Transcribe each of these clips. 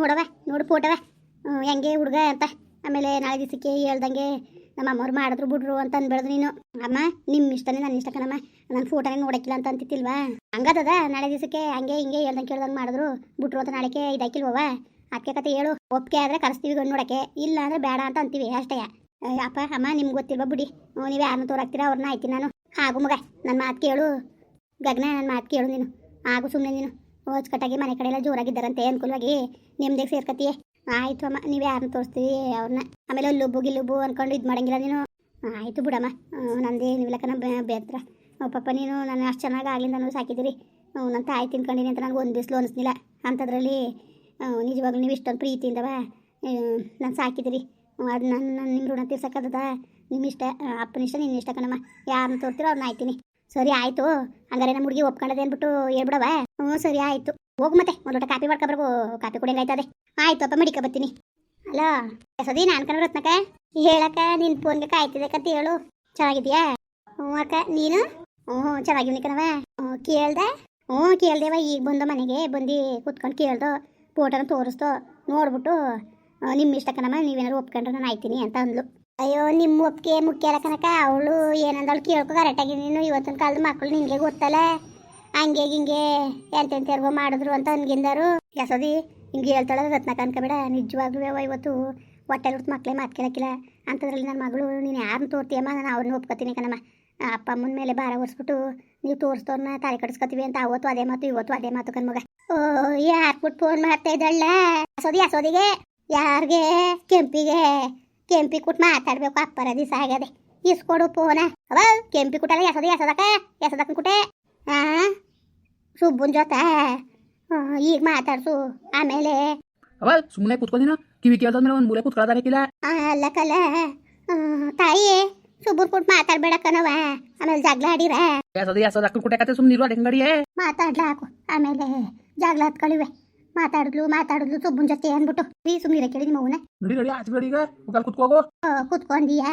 ನೋಡವ ನೋಡು ಫೋಟೋವೆ. ಹೆಂಗೆ ಹುಡುಗ ಅಂತ. ಆಮೇಲೆ ನಾಳೆ ದಿವಸಕ್ಕೆ ಹೇಳ್ದಂಗೆ ನಮ್ಮ ಅಮ್ಮವ್ರು ಮಾಡಿದ್ರು ಬಿಡ್ರು ಅಂತ ಅನ್ಬೇಡ್ದು ನೀನು. ಅಮ್ಮ ನಿಮ್ಮ ಇಷ್ಟನೇ ನನ್ನ ಇಷ್ಟ ಕಣಮ್ಮ. ನನ್ನ ಫೋಟೋನೇ ನೋಡಕ್ಕಿಲ್ಲ ಅಂತ ಅಂತಿತ್ತಿಲ್ವಾ ಹಂಗದದ, ನಾಳೆ ದಿವಸಕ್ಕೆ ಹಂಗೆ ಹಿಂಗೆ ಹೇಳ್ದಂಗೆ ಕೇಳ್ದಂಗೆ ಮಾಡಿದ್ರು ಬಿಟ್ರು ಅಂತ ನಾಳೆಗೆ ಇದಾಕಿಲ್ವವ ಅದಕ್ಕೆ ಕತೆ ಹೇಳು. ಒಪ್ಪಿಗೆ ಆದರೆ ಕರೆಸ್ತೀವಿ ಗಂಡು ನೋಡಕ್ಕೆ. ಇಲ್ಲ ಅಂದರೆ ಬೇಡ ಅಂತ ಅಂತೀವಿ, ಅಷ್ಟೇ. ಅಪ್ಪ, ಅಮ್ಮ, ನಿಮ್ಗೆ ಗೊತ್ತಿಲ್ವಾ ಬಿಡಿ. ನೀವು ಯಾರನ್ನ ತೋರಾಕ್ತೀರಾ, ಅವ್ರನ್ನ ಆಯ್ತೀನಿ ನಾನು. ಹಾಗು ಮಗ ನನ್ನ ಮಾತು ಕೇಳು. ಗಗನ ನನ್ನ ಮಾತು ಕೇಳು ನೀನು. ಆಗು ಸುಮ್ಮನೆ ನೀನು. ಕಟ್ಟಾಗಿ ಮನೆ ಕಡೆ ಎಲ್ಲ ಜೋರಾಗಿದ್ದಾರಂತೆ ಅನುಕೂಲವಾಗಿ ನಿಮ್ದೇಗ ಸೇರ್ಕತಿಯೇ ಆಯ್ತು ಅಮ್ಮ, ನೀವು ಯಾರನ್ನ ತೋರಿಸ್ತೀವಿ ಅವ್ರನ್ನ. ಆಮೇಲೆ ಅಲ್ಲುಬ್ಬು ಗಿಲ್ಲುಬ್ಬು ಅನ್ಕೊಂಡು ಇದು ಮಾಡಂಗಿಲ್ಲ ನೀನು. ಆಯಿತು ಬಿಡಮ್ಮ ನಂದೇನಿಲ್ಲ ಕಣ ಬೇತ್ರ. ಪಾಪ ನೀನು, ನಾನು ಅಷ್ಟು ಚೆನ್ನಾಗಿ ಆಗ್ಲಿಂದ ಸಾಕಿದಿರಿ ನನ್ನ ತಾಯಿ ತಿನ್ಕೊಂಡಿನಿ ಅಂತ ನನಗೆ ಒಂದು ದಿವ್ಸಲು ಅನಿಸ್ಲಿಲ್ಲ ಅಂಥದ್ರಲ್ಲಿ ನಿಜವಾಗ್ಲೂ ನೀವು ಇಷ್ಟೊಂದು ಪ್ರೀತಿಯಿಂದವ ನಾನು ಸಾಕಿದಿರಿ ಅದು ನನ್ನ ನಿಮ್ಮ ಋಣ ತೀರ್ಸಕ್ಕದ ನಿಮ್ಮ ಇಷ್ಟ ಅಪ್ಪನ ಇಷ್ಟ, ನಿನ್ನ ಇಷ್ಟ ಕಣಮ್ಮ. ಯಾರನ್ನ ತೋರ್ತೀರೋ ಅವ್ರನ್ನ ಆಯ್ತೀನಿ. ಸರಿ ಆಯ್ತು. ಹಂಗಾರೆ ನಮ್ಮ ಹುಡುಗಿ ಒಪ್ಕೊಂಡದೆ ಅಂದ್ಬಿಟ್ಟು ಹೇಳ್ಬಿಡವ? ಹ್ಞೂ, ಸರಿ ಆಯ್ತು. ಹೋಗು ಮತ್ತೆ, ಒಂದು ಲೋಟ ಕಾಪಿ ಮಾಡ್ಕೊಬರ್ಗು. ಕಾಪಿ ಕುಡಿಯಂಗೆ ಆಯ್ತದೆ. ಆಯ್ತು, ಅಪ್ಪ, ಮಡಿಕ ಬರ್ತೀನಿ. ಅಲೋ ಸದಿ ನಾನು ಕಣ ರತ್ನಕ ಹೇಳಕ್ಕ ನಿನ್ನ ಫೋನ್ಗೆ ಕಾಯ್ತಿದೆ ಕತೆ ಹೇಳು. ಚೆನ್ನಾಗಿದ್ಯಾ ಹ್ಞೂ, ಅಕ್ಕ, ನೀನು? ಹ್ಞೂ ಚೆನ್ನಾಗಿವ್ನಿ ಕಣವ ಹ್ಞೂ, ಕೇಳ್ದೆ? ಹ್ಞೂ, ಕೇಳ್ದೇವ, ಈಗ ಬಂದು ಮನೆಗೆ, ಬಂದು ಕುತ್ಕೊಂಡು ಕೇಳ್ದು ಫೋಟೋನ ತೋರಿಸ್ದು, ನೋಡ್ಬಿಟ್ಟು ನಿಮ್ಮ ಇಷ್ಟ ಕಣಮ್ಮ, ನೀವೇನಾದ್ರು ಒಪ್ಕೊಂಡ್ರೆ ನಾನು ಆಯ್ತೀನಿ ಅಂತ ಅಂದ್ಲು. ಅಯ್ಯೋ ನಿಮ್ಮ ಒಪ್ಪಿಗೆ ಮುಖ್ಯ ಅಲ್ಲ ಕನಕ ಅವಳು ಏನಂದವಳು ಕೇಳ್ಕೊ ಕರೆಕ್ಟಾಗಿ ನೀನು ಇವತ್ತಿನ ಕಾಲದ ಮಕ್ಕಳು ನಿನಗೆ ಗೊತ್ತಲ್ಲ? ಹಂಗೆ, ಹಿಂಗೆ ಎಂತೆಂತೆರ್ಗೋ ಮಾಡಿದ್ರು ಅಂತ ಅನ್ಗಿಂದರು. ಯಸದಿ ಹಿಂಗೆ ಹೇಳ್ತಾಳೆ ರತ್ನಕ ಕನಕಬೇಡ ನಿಜವಾಗ್ಲೂ ಇವತ್ತು ಹೊಟ್ಟೆ ಹುಟ್ಟು ಮಕ್ಕಳೇ ಮಾತು ಕೇಳಕ್ಕಿಲ್ಲ. ಅಂಥದ್ರಲ್ಲಿ ನನ್ನ ಮಗಳು, ನೀನು ಯಾರನ್ನ ತೋರ್ತೀಯಮ್ಮ? ನಾನು ಅವ್ರನ್ನ ಒಪ್ಕೋತೀನಿ ಕಣಮ್ಮ. ಅಪ್ಪ ಅಮ್ಮನ ಮೇಲೆ ಭಾರ ಹೊರಿಸ್ಬಿಟ್ಟು ನೀವು ತೋರಿಸ್ತೋರ್ನ ತಾಳಿ ಕಡಿಸ್ಕೊತೀವಿ ಅಂತ ಅವತ್ತು ಅದೇ ಮಾತು, ಇವತ್ತು ಅದೇ ಮಾತು ಕಣ್ಮಗ ಓ, ಯಾರು ಬಿಟ್ಟು ಫೋನ್ ಮಾಡ್ತಾ ಇದ್ದಳ್ಳ? ಯಸೋದಿ ಯಸೋದಿಗೆ ಯಾರಿಗೆ? ಕೆಂಪಿಗೆ? ಕೆಂಪಿ ಕುಟ್ ಮಾತಾಡ್ಬೇಕು ಅಪ್ಪರ ದಿವಸ ಆಗದೆ ಇಸ್ಕೊಡು ಫೋನ ಅವ ಕೆಂಪಿ ಕುಟಲ್ಲ ಎಸದ ಎಸದಕ ಎಸದಕ್ಕ ಕುಟೆ ಆ ಸುಬ್ಬುನ್ ಜೊತೆ ಈಗ ಮಾತಾಡ್ಸು. ಆಮೇಲೆ ಅವ ಸುಮ್ಮನೆ ಕೂತ್ಕೊಂಡಿನ? ಕಿವಿ ಕೇಳ್ದಾದ್ಮೇಲೆ ಒಂದು ಮೂಲೆ ಕೂತ್ಕೊಳ್ಳೋದಾಗಿಲ್ಲ ಅಲ್ಲ ಕಲ ತಾಯಿ ಸುಬ್ಬನ್ ಕುಟ್ ಮಾತಾಡ್ಬೇಡಕ್ಕನವ ಆಮೇಲೆ ಜಗಳ ಆಡಿರ. ಯಾಸದ ಎಸದಕ್ಕ ಕುಟೆ ಕತೆ ಸುಮ್ಮನೆ ಇರುವ ಹೆಂಗಡಿಯೇ ಮಾತಾಡ್ಲಾಕು ಆಮೇಲೆ ಜಗಳ ಹತ್ಕೊಳ್ಳಿವೆ ಮಾತಾಡಿದ್ಲು ಮಾತಾಡಿದ್ಲು ಸೊಬ್ಬನ್ ಜೊತೆ ಅಂದ್ಬಿಟ್ಟು ರೀ ಸುಮ್ಮನಿರ ಕೇಳಿ ನಿಮ್ಮ ಅವನ ನಡಿ ನಡಿ ಆಚೆ ಬೇಡ ಈಗ. ಮುಗಾಲ್ ಕುತ್ಕೋಗು. ಕುತ್ಕೊಂದಿಯಾ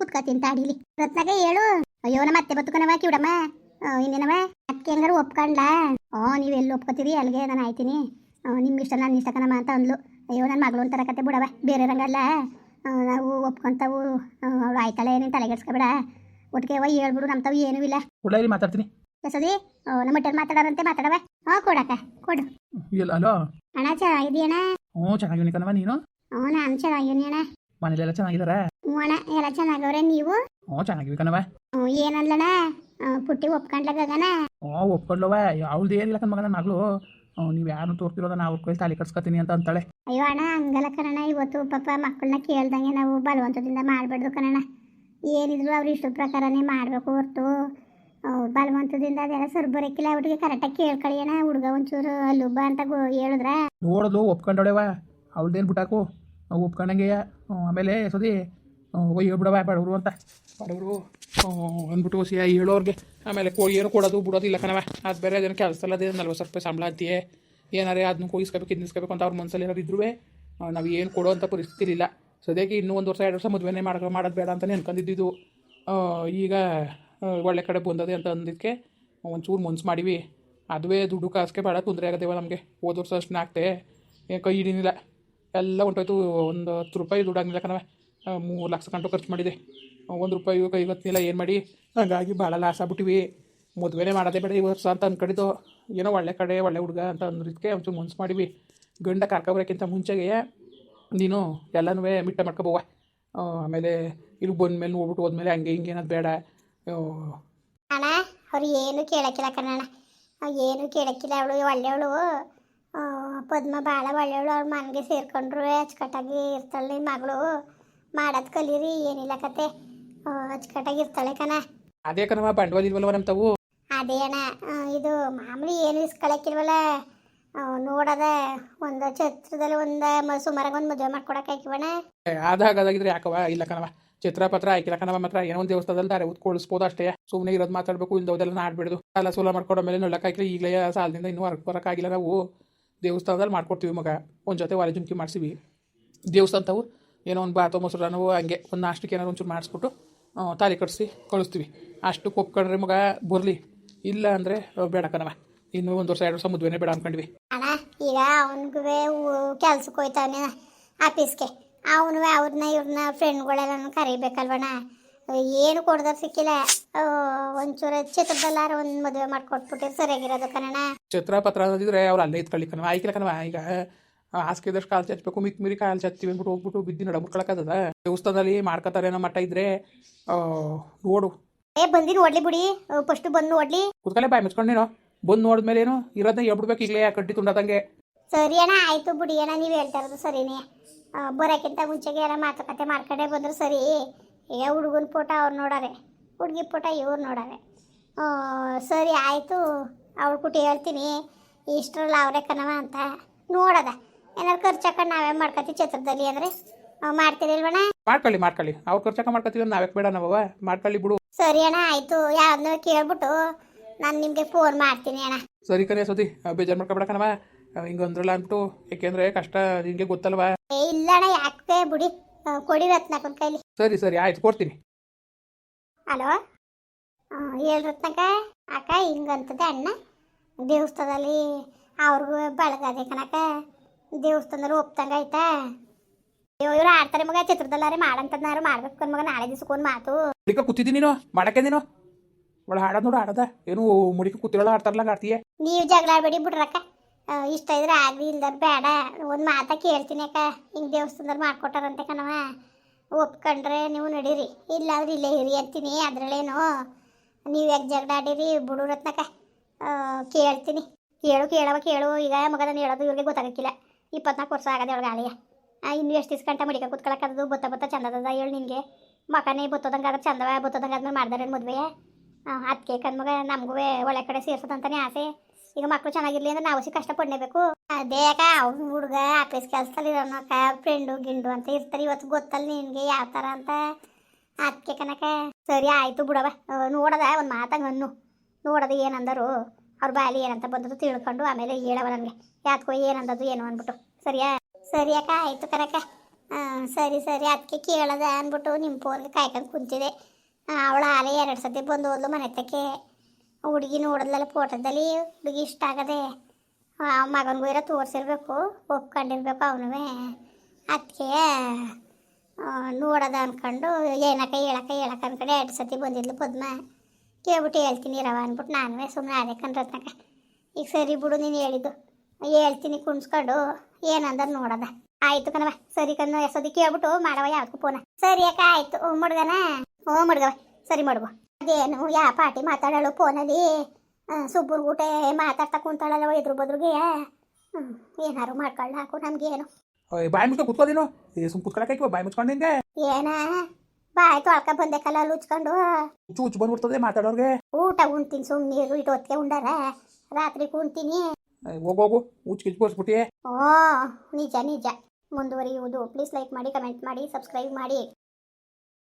ಕುತ್ಕೋತೀನಿ ತಾಡಿಲಿ ರತ್ನಾಗ ಹೇಳು. ಅಯ್ಯೋ ನಮ್ಮ ಅತ್ತೆ ಬತ್ತುಕನವ ಕಿವಿಡಮ್ಮ. ಇನ್ನೇನವ ಅದಕ್ಕೆ ಹೆಂಗಾರು ಒಪ್ಕೊಂಡ್ಲ? ಓ ನೀವೆಲ್ಲಿ ಒಪ್ಕೋತೀರಿ? ಅಲ್ಲಿಗೆ ನಾನು ಆಯ್ತೀನಿ. ನಿಮ್ಮ ಇಷ್ಟ ನಾನು ಇಷ್ಟ ಕಣಮ್ಮ ಅಂತ ಅಂದ್ಲು. ಅಯ್ಯೋ ನನ್ನ ಮಗಳು ಒಂಥರ ಕತೆ ಬಿಡವ ಬೇರೆ ರಂಗಲ್ಲ ನಾವು ಒಪ್ಕೊಂತಾವು. ಅವಳು ಆಯ್ತಾಳೆ ನೀನು ತಲೆಗೆಡ್ಸ್ಕೊಬೇಡ. ಒಟ್ಟಿಗೆ ಅವ ಹೇಳ್ಬಿಡು ನಮ್ಮ ತಾವು ಏನೂ ಇಲ್ಲ. ಕೊಡ್ಲಿ ಮಾತಾಡ್ತೀನಿ. ಎಸದಿ ನಮ್ಮ ಮಟ್ಟಲ್ಲಿ ಮಾತಾಡೋರಂತೆ ಮಾತಾಡವ ಹಾ ಕೊಡಕ್ಕ ಕೊಡು. ಇಲ್ಲ ಅಲೋ? ಅಣ್ಣ ಚೆನ್ನಾಗಿದೆಯಣ್ಣ ಹ್ಞೂ ಚೆನ್ನಾಗಿವ್ನಿ ಕಣವ ನೀನು? ಹ್ಞೂ ನಾನು ಚೆನ್ನಾಗಿದ್ದೀನಿ ಅಣ್ಣ. ಮನೇಲೆಲ್ಲ ಚೆನ್ನಾಗಿದಾರ? ಹ್ಞೂ ಅಣ್ಣ ಎಲ್ಲ ಚೆನ್ನಾಗವ್ರೆ ನೀವು? ಹ್ಞೂ ಚೆನ್ನಾಗಿವಿ ಕಣವ ಹ್ಞೂ ಏನಲ್ಲಣ್ಣ? ಪುಟ್ಟಿ ಒಪ್ಕೊಂಡ್ಲ ಗಗನ? ಹ್ಞೂ ಒಪ್ಕೊಂಡ್ಲವ ಅವಳ್ದು ಏನಿಲ್ಲ ಕಣ ಮಗ ನನ್ನ ಮಗಳು ನೀವು ಯಾರು ತೋರ್ತಿರೋದ ನಾವು ಕೈಲಿ ತಾಲಿ ಕಟ್ಸ್ಕೊತೀನಿ ಅಂತ ಅಂತಾಳೆ. ಅಯ್ಯೋ ಅಣ್ಣ ಹಂಗಲ್ಲ ಕಣಣ್ಣ. ಇವತ್ತು ಪಾಪ ಮಕ್ಕಳನ್ನ ಕೇಳ್ದಂಗೆ ನಾವು ಬಲವಂತದಿಂದ ಮಾಡಬಾರ್ದು ಕಣಣ್ಣ. ಏನಿದ್ರು ಅವ್ರ ಇಷ್ಟದ ಪ್ರಕಾರನೇ ಮಾಡಬೇಕು ಹೊರ್ತು. ಬಲವಂತದಿಂದ ಅದೆಲ್ಲ ಸರ್ ಬರೋಕ್ಕಿಲ್ಲ ಅವ್ರಿಗೆ ಕರೆಕ್ಟಾಗಿ ಕೇಳ್ಕೊಳ್ಳಿ ಹುಡುಗ ಒಂಚೂರು ಅಲ್ಲುಬ್ಬ ಅಂತ ಗೋ ಹೇಳಿದ್ರ? ನೋಡೋದು, ಒಪ್ಕೊಂಡವಳೆವ. ಅವಳ್ದೇನು ಬಿಟ್ಟಾಕು? ಅವು ಒಪ್ಕೊಂಡಂಗೆ ಆಮೇಲೆ ಸದಿ ಒಯ್ಯೋ ಬಿಡವ ಬಡವರು ಅಂತ. ಬಡವರು ಅಂದ್ಬಿಟ್ಟು ಸಿ ಹೇಳೋರ್ಗೆ. ಆಮೇಲೆ ಕೋ ಏನು ಕೊಡೋದು, ಬಿಡೋದು ಇಲ್ಲ ಕಣವ ಅದು ಬೇರೆ ಅದೇನು ಕೆಲಸ ಅಲ್ಲದೆ ನಲ್ವತ್ತು ಸಾವಿರ ರೂಪಾಯಿ ಸಂಬಳ ಅಂತೀಯೇ. ಏನಾರೇ ಅದನ್ನ ಕೊಗಿಸ್ಕೋಬೇಕು ಇದನ್ನಿಸ್ಕೋಬೇಕು ಅಂತ ಅವ್ರ ಮನಸ್ಸಲ್ಲಿ ಏನಾರು ಇದ್ರೂ ನಾವು ಏನು ಕೊಡೋ ಅಂತ ಪರಿಸ್ಥಿತಿ ಇಲ್ಲ ಸದ್ಯಕ್ಕೆ ಇನ್ನೂ ಒಂದು ವರ್ಷ, ಎರಡು ವರ್ಷ ಮದುವೆನೇ ಮಾಡೋ ಮಾಡೋದು ಬೇಡ ಅಂತಲೇ ಅನ್ಕೊಂಡಿದ್ದು ಈಗ ಒಳ್ಳೆ ಕಡೆ ಬಂದದೆ ಅಂತ ಅಂದಿದ್ದಕ್ಕೆ ಒಂಚೂರು ಮನ್ಸು ಮಾಡಿವಿ. ಅದುವೇ ದುಡ್ಡು ಕಾಸಿಗೆ ಭಾಳ ತೊಂದರೆ ಆಗದೇವ ನಮಗೆ. ಹೋದ ವರ್ಷ ಅಷ್ಟು ನಾಕ್ತೆ ಕೈ ಹಿಡಿನಿಲ್ಲ. ಎಲ್ಲ ಹೊಂಟೋಯ್ತು ಒಂದು ಹತ್ತು ರೂಪಾಯಿ ದುಡ್ಡು ಕಣವೆ ಮೂರು ಲಕ್ಷ ಗಂಟು ಖರ್ಚು ಮಾಡಿದೆ. ಒಂದು ರೂಪಾಯಿ ಕೈ ಗೊತ್ತಿಲ್ಲ, ಏನು ಮಾಡಿ? ಹಂಗಾಗಿ ಭಾಳ ಲಾಸ್ ಆಗ್ಬಿಟ್ಟಿವಿ. ಮದುವೆನೇ ಮಾಡೋದೇ ಬೇಡ ಈ ವರ್ಷ ಅಂತ ಅಂದ್ಕೊಂಡಿದ್ದು ಏನೋ ಒಳ್ಳೆ ಕಡೆ, ಒಳ್ಳೆ ಹುಡುಗ ಅಂತ ಅಂದ್ರಿದ್ದಕ್ಕೆ ಒಂಚೂರು ಮನ್ಸು ಮಾಡಿವಿ. ಗಂಡ ಕರ್ಕೊಬರೋಕ್ಕಿಂತ ಮುಂಚೆಗೆ ನೀನು ಎಲ್ಲನೂ ಮಿಟ್ಟ ಮಾಡ್ಕೊಬೋವ ಆಮೇಲೆ ಇಲ್ಲಿ ಬಂದ ಮೇಲೆ ನೋಡ್ಬಿಟ್ಟು ಹೋದ್ಮೇಲೆ ಹಂಗೆ ಹಿಂಗೆ ಏನದು ಬೇಡ. ಅಣ್ಣ ಅವ್ರು ಏನು ಕೇಳಕ್ಕಿಲ್ಲ ಕಣಣ್ಣ ಏನು ಕೇಳಕ್ಕಿಲ್ಲ ಅವಳು ಒಳ್ಳೆಯವಳು. ಪದ್ಮ ಭಾಳ ಒಳ್ಳೆಯವಳು ಅವ್ರ ಮನೆಗೆ ಸೇರ್ಕೊಂಡ್ರು ಅಚ್ಚುಕಟ್ಟಾಗಿ ಇರ್ತಾಳೆ ನಿಮ್ಮ ಮಗಳು. ಮಾಡೋದು ಕಲೀರಿ ಏನಿಲ್ಲ ಕತೆ. ಅಚ್ಚುಕಟ್ಟಾಗಿ ಇರ್ತಾಳೆ ಕಣ. ಅದೇ ಕಣವ ಬಂಡವಾಳ ಇಲ್ವಲ್ವ ನಮ್ಮ ತಾವು? ಅದೇ ಅಣ್ಣ ಇದು ಮಾಮೂಲಿ ಏನು ಇಸ್ಕೊಳಕ್ಕಿಲ್ವಲ್ಲ. ನೋಡದ ಒಂದು ಛತ್ರದಲ್ಲಿ ಒಂದು ಸುಮಾರಾಗ ಒಂದು ಮದುವೆ ಮಾಡ್ಕೊಡಕ್ಕೆ ಹಾಕಿವಣ್ಣ. ಆದಾಗದಾಗಿದ್ರೆ ಯಾಕವ ಇಲ್ಲ ಕಣವ ಚಿತ್ರ ಪತ್ರ ಕನ್ನಡ ಮಾತ್ರ ಏನೋ ಒಂದು ದೇವಸ್ಥಾನದಲ್ಲಿ ದಾರೆ ಅಷ್ಟೇ. ಸುಮ್ಮನೆ ಇರೋದು ಮಾತಾಡಬೇಕು ಇಲ್ದೋದೆಲ್ಲ ನಾಡ್ಬಿಡ್ದು. ಸಾಲ ಸೋಲ ಮಾಡ್ಕೊಂಡ ಮೇಲೆ ನೊಳ್ಳಕ್ಕೆ ಹಾಕಿಲ್ಲ ಈಗಲೇ ಸಾಲದಿಂದ ಇನ್ನೂ ಹೊರಗೆ ಬರೋಕ್ಕಾಗಿಲ್ಲ. ನಾವು ದೇವಸ್ಥಾನದಲ್ಲಿ ಮಾಡ್ಕೊಡ್ತೀವಿ ಮಗ. ಒಂದು ಜೊತೆ ವಾರ ಜುಮ್ಕಿ ಮಾಡಿಸಿವಿ. ದೇವಸ್ಥಾನದವು ಏನೋ ಒಂದು ಬಾತು ಮೊಸರು ಹಂಗೆ ಒಂದು ನಾಷ್ಟಕ್ಕೆ ಏನಾರು ಒಂಚೂರು ಮಾಡಿಸ್ಬಿಟ್ಟು ತಾಲಿ ಕಟ್ಸಿ ಕಳಿಸ್ತೀವಿ. ಅಷ್ಟು ಒಪ್ಕೊಂಡ್ರೆ ಮಗ, ಬರಲಿ. ಇಲ್ಲ ಅಂದರೆ ಬೇಡ ಕಣವ ಇನ್ನು ಒಂದು ವರ್ಷ, ಎರಡು ವರ್ಷ ಮದುವೆನೇ ಬೇಡ ಅನ್ಕೊಂಡ್ವಿ. ಅಣ್ಣ, ಈಗ ಅವನಿಗೂ ಕೆಲ್ಸಕ್ಕೆ ಹೋಯ್ತಾನೆ ಆಫೀಸ್ಗೆ. ಅವನು ಅವ್ರನ್ನ ಇವ್ರನ್ನ ಫ್ರೆಂಡ್ಗಳೆಲ್ಲ ಕರಿಬೇಕಲ್ವಣ ಏನು ಕೊಡ್ದಾರ ಸಿಕ್ಕಿಲ್ಲ. ಒಂಚೂರ ಚಿತ್ರದಲ್ಲಾರ ಒಂದ್ ಮದುವೆ ಮಾಡ್ಕೊಟ್ಬಿಟ್ಟಿರ್ ಸರಿಯಾಗಿರೋದು ಕಣ ಚಿತ್ರ ಪತ್ರ ಅಂದಿದ್ರೆ ಅವ್ರ ಅಲ್ಲೇ ಇತ್ಕೊಳ್ಳಿ ಕಣವ ಆಯ್ಕಿಲ್ಲ ಕಣವ ಈಗ. ಹಾಸಿಗೆದಷ್ಟು ಕಾಲು ಚಚ್ಚಬೇಕು ಮಿಕ್ ಮಿರಿ ಕಾಲು ಚಚ್ತೀವಿ ಅಂದ್ಬಿಟ್ಟು ಹೋಗ್ಬಿಟ್ಟು ಬಿದ್ದಿ ನಡ ಮುಟ್ಕೊಳಕ್ಕದ ದೇವಸ್ಥಾನದಲ್ಲಿ ಮಾಡ್ಕೊತಾರೆ ಅನ್ನೋ ಮಟ್ಟ ಇದ್ರೆ ನೋಡು. ಏ ಬಂದಿನ ನೋಡ್ಲಿ ಬಿಡಿ. ಫಸ್ಟ್ ಬಂದು ನೋಡ್ಲಿ. ಕುತ್ಕಲೆ ಬಾಯ್ ಮುಚ್ಕೊಂಡು ನೀನು. ಬಂದು ನೋಡಿದ್ಮೇಲೆ ಏನು? ಇರೋದನ್ನ ಹೇಳ್ಬಿಡ್ಬೇಕು ಈಗಲೇ ಕಟ್ಟಿ ತುಂಡದಂಗೆ. ಸರಿ ಅಣ್ಣ ಆಯ್ತು ಬಿಡಿ ಅಣ್ಣ ನೀವು ಹೇಳ್ತಾ ಇರೋದು ಸರಿನೇ. ಬರೋಕ್ಕಿಂತ ಮುಂಚೆಗೆ ಏನೋ ಮಾತುಕತೆ ಮಾಡ್ಕೊಂಡೇ ಬಂದರು ಸರಿ. ಈಗ ಹುಡುಗನ ಫೋಟೋ ಅವ್ರು ನೋಡಾರೆ. ಹುಡುಗಿ ಫೋಟೋ ಇವ್ರು ನೋಡಾರೆ. ಸರಿ ಆಯಿತು ಅವ್ಳು ಕುಟಿ ಹೇಳ್ತೀನಿ. ಇಷ್ಟರಲ್ಲಿ ಅವರೇ ಕಣವ ಅಂತ ನೋಡದ. ಏನಾದ್ರು ಖರ್ಚು ಹಾಕೊಂಡು ನಾವೇ ಮಾಡ್ಕೊತೀವಿ ಚಿತ್ರದಲ್ಲಿ ಅಂದರೆ. ಮಾಡ್ತೀರಿಲ್ವಣ್ಣ ಮಾಡ್ಕೊಳ್ಳಿ ಮಾಡ್ಕೊಳ್ಳಿ. ಅವ್ರು ಖರ್ಚಾಕ ಮಾಡ್ಕೊತೀವಿ ನಾವೇ ಬೇಡ ನಾವವ ಮಾಡ್ಕೊಳ್ಳಿ ಬಿಡು. ಸರಿ ಅಣ್ಣ ಆಯಿತು. ಯಾವ್ದನ್ನ ಕೇಳ್ಬಿಟ್ಟು ನಾನು ನಿಮಗೆ ಫೋನ್ ಮಾಡ್ತೀನಿ ಅಣ್ಣ. ಸರಿ ಕಣೆ ಸತಿ. ಬೇಜಾರು ಮಾಡ್ಕೊಬೇಡ ಕಣವ ಹಿಂಗೆ ಅಂದ್ರಲ್ಲ ಅಂದ್ಬಿಟ್ಟು ಯಾಕೆಂದ್ರೆ ಕಷ್ಟ ನಿಂಗೆ ಗೊತ್ತಲ್ವಾ? ಏ ಇಲ್ಲ ಅಣ್ಣ ಯಾಕೆ ಬಿಡಿ. ಕೊಡಿ ರತ್ನಕ್ಕನ ಕೈಲಿ. ಸರಿ ಸರಿ ಆಯ್ತು ಕೊಡ್ತೀನಿ. ಹಲೋ? ಹೇಳ್ರತ್ನಕ ಅಕ್ಕ ಹಿಂಗಂತದೆ ಅಣ್ಣ. ದೇವಸ್ಥಾನದಲ್ಲಿ ಅವ್ರಿಗೂ ಬಳಗದೆ ಕಣಕ ದೇವಸ್ಥಾನದಲ್ಲಿ ಒಪ್ತಂಗ ಆಯ್ತಾ? ಅಯ್ಯೋ ಇವ್ರು ಆಡ್ತಾರೆ ಮಗ ಚಿತ್ರದಲ್ಲಾರೆ ಮಾಡಂತದ್ನಾರು ಮಾಡ್ಬೇಕು ಮಗ. ನಾಳೆ ದಿವ್ಸಕ್ಕೊಂದು ಮಾತು. ಮುಡಿಕ ಕೂತಿದ್ದೀನಿ ನೀನು? ಮಾಡಕ್ಕೆ ನೀನು? ಒಳ ಹಾಡೋದು ನೋಡು ಆಡದ ಏನು ಮುಡಿಕ ಕೂತಿರೋಳ ಆಡ್ತಾರಲ್ಲ ಆಡ್ತೀಯ ನೀವು ಜಗಳ ಆಡ್ಬೇಡಿ ಬಿಡ್ರಕ್ಕ. ಇಷ್ಟ ಇದ್ರೆ ಆಗಲಿ, ಇಲ್ದರ ಬೇಡ. ಒಂದು ಮಾತ ಕೇಳ್ತೀನಿ ಅಕ್ಕ. ಹಿಂಗೆ ದೇವಸ್ಥಾನದಲ್ಲಿ ಮಾಡ್ಕೊಟ್ಟಾರಂತೆ ಕಣವ ಒಪ್ಕೊಂಡ್ರೆ ನೀವು ನಡೀರಿ. ಇಲ್ಲಾಂದ್ರೆ ಇಲ್ಲೇ ಇರಿ ಅಂತೀನಿ ಅದರಲ್ಲೇನು. ನೀವು ಯಾಕೆ ಜಗಳ ಆಡಿರಿ? ಕೇಳ್ತೀನಿ. ಕೇಳು, ಕೇಳವ, ಕೇಳು. ಈಗ ಮಗ ನಾನು ಹೇಳೋದು ಇವ್ರಿಗೆ ಗೊತ್ತಾಗಕ್ಕಿಲ್ಲ. ಇಪ್ಪತ್ನಾಲ್ಕು ವರ್ಷ ಆಗದೆ ಅವಳು ಆಳಿಯ ಇನ್ನು ಎಷ್ಟು ದಿವ್ಸ ಗಂಟೆ ಮಡಿಕ ಕುತ್ಕೊಳಕ್ಕದು ಬತ್ತ ಬತ್ತ ಚಂದದ ಹೇಳು ನಿನಗೆ. ಮಕನೇ ಬತ್ತದಂಗೆ ಆದ್ರೆ ಚಂದವ, ಬತ್ತದಂಗೆ ಆದ್ಮೇಲೆ ಮಾಡ್ದಾರೆ ಮದುವೆ ಅದಕ್ಕೆ ಕಣ್ಮಗ ನಮಗೂ ಒಳ್ಳೆ ಕಡೆ ಸೇರ್ಸೋದಂತಾನೆ ಆಸೆ. ಈಗ ಮಕ್ಕಳು ಚೆನ್ನಾಗಿರ್ಲಿ ಅಂದ್ರೆ ನಾವು ಕಷ್ಟ ಕಷ್ಟಪಡಲೇಬೇಕು. ಅದೇ ಹುಡುಗ ಆಫೀಸ್ ಕೆಲಸದಲ್ಲಿ ಇರೋನಕ್ಕ ಫ್ರೆಂಡು ಗಿಂಡು ಅಂತ ಇರ್ತಾರೆ. ಇವತ್ತು ಗೊತ್ತಲ್ಲ ನಿನ್ಗೆ ಯಾವ ಥರ ಅಂತ. ಅದಕ್ಕೆ ಕನಕ ಸರಿ ಆಯಿತು ಬಿಡವ ನೋಡದ, ಒಂದು ಮಾತಂಗ ಅನ್ನು ನೋಡದ ಏನಂದರು. ಅವ್ರ ಬಾಲಿ ಏನಂತ ಬಂದದ್ದು ತಿಳ್ಕೊಂಡು ಆಮೇಲೆ ಹೇಳವ ನನಗೆ ಯಾತ್ಕೋ ಏನಂದದ್ದು ಏನು ಅಂದ್ಬಿಟ್ಟು. ಸರಿಯಾ? ಸರಿ ಅಕ್ಕ, ಆಯಿತು ಕನಕ ಸರಿ ಸರಿ ಅದಕ್ಕೆ ಕೇಳದ ಅಂದ್ಬಿಟ್ಟು ನಿಮ್ಮ ಫೋನ್ಗೆ ಕಾಯ್ಕೊಂಡು ಕುಂತಿದೆ ಅವಳ ಆಲೆ ಎರಡು ಸತಿ ಬಂದು ಹೋದ್ಲು ಮನೆ ತಕ್ಕೆ ಹುಡುಗಿ ನೋಡಿದ್ಲಲ್ಲ ಫೋಟೋದಲ್ಲಿ ಹುಡುಗಿ ಇಷ್ಟ ಆಗದೆ ಆ ಮಗನಿಗೂ ತೋರಿಸಿರ್ಬೇಕು, ಒಪ್ಕೊಂಡಿರ್ಬೇಕು ಅವನು ಅದಕ್ಕೆ ನೋಡೋದ ಅನ್ಕೊಂಡು ಏನಕ್ಕ ಹೇಳಕ್ಕ ಹೇಳಕ್ಕ ಅಂದ್ಕೊಂಡು ಎರಡು ಸತಿ ಬಂದಿದ್ಲು ಪದ್ಮ. ಕೇಳ್ಬಿಟ್ಟು ಹೇಳ್ತೀನಿ ರವ ಅಂದ್ಬಿಟ್ಟು ನಾನು ಸುಮ್ಮನೆ ಅದೇ ಕಂಡ್ರತ್ನಕ. ಈಗ ಸರಿ ಬಿಡು, ನೀನು ಹೇಳಿದ್ದು. ಹೇಳ್ತೀನಿ ಕುಣ್ಸ್ಕೊಂಡು ಏನಂದ ನೋಡದ. ಆಯ್ತು ಕಣವ ಸರಿ ಕಣ ಎಸೋದಿ ಕೇಳ್ಬಿಟ್ಟು ಮಾಡವ ಯಾವ್ದಕ್ಕೂ ಪೋನ. ಸರಿ ಅಕ್ಕ, ಆಯ್ತು. ಹ್ಞೂ ಮಡ್ಗನ? ಹ್ಞೂ ಮಡ್ಗವ ಸರಿ ಮಡ್ಗು ಅದೇನು ಯಾ ಪಾಟಿ ಮಾತಾಡಳು ಫೋನಲ್ಲಿ ಸುಬ್ಬನ ಊಟ ಮಾತಾಡ್ತಾ ಕುಂತಾಳಲ್ಲ ಇದ್ರ ಬದ್ರಿಗೆ. ಏನಾರು ಮಾಡ್ಕೊಳ್ಳ ಹಾಕು ನಮ್ಗೇನು. ಬಾಯಿ ಮುಚ್ಕೊಂಡು ಕೂತ್ಕೋದೇನು ಸುಮ್ ಕೂತ್ಕೊಳಕ್ಕೆ ಬಾಯಿ ಮುಚ್ಕೊಂಡು ಏನಾ ಬಾಯ್ ತೊಳ್ಕ ಬಂದೆ ಕಲ್ಲ ಉಚ್ಕೊಂಡು ಹುಚ್ಚು ಹುಚ್ಚು ಬಂದ್ಬಿಡ್ತದೆ ಮಾತಾಡೋರ್ಗೆ. ಊಟ ಉಣ್ತೀನಿ ಸುಮ್ ನೀರು ಇಟ್ಟು ಹೊತ್ತಿಗೆ ಉಂಡಾರ. ರಾತ್ರಿ ಕುಣ್ತೀನಿ. ಹೋಗೋಗು ಹುಚ್ಚು ಕಿಚ್ಚು ಬೋಸ್ಬಿಟ್ಟಿಯೇ ಓ ನಿಜ ನಿಜ. ಮುಂದುವರಿಯುವುದು. ಪ್ಲೀಸ್ ಲೈಕ್ ಮಾಡಿ ಕಮೆಂಟ್ ಮಾಡಿ ಸಬ್ಸ್ಕ್ರೈಬ್ ಮಾಡಿ.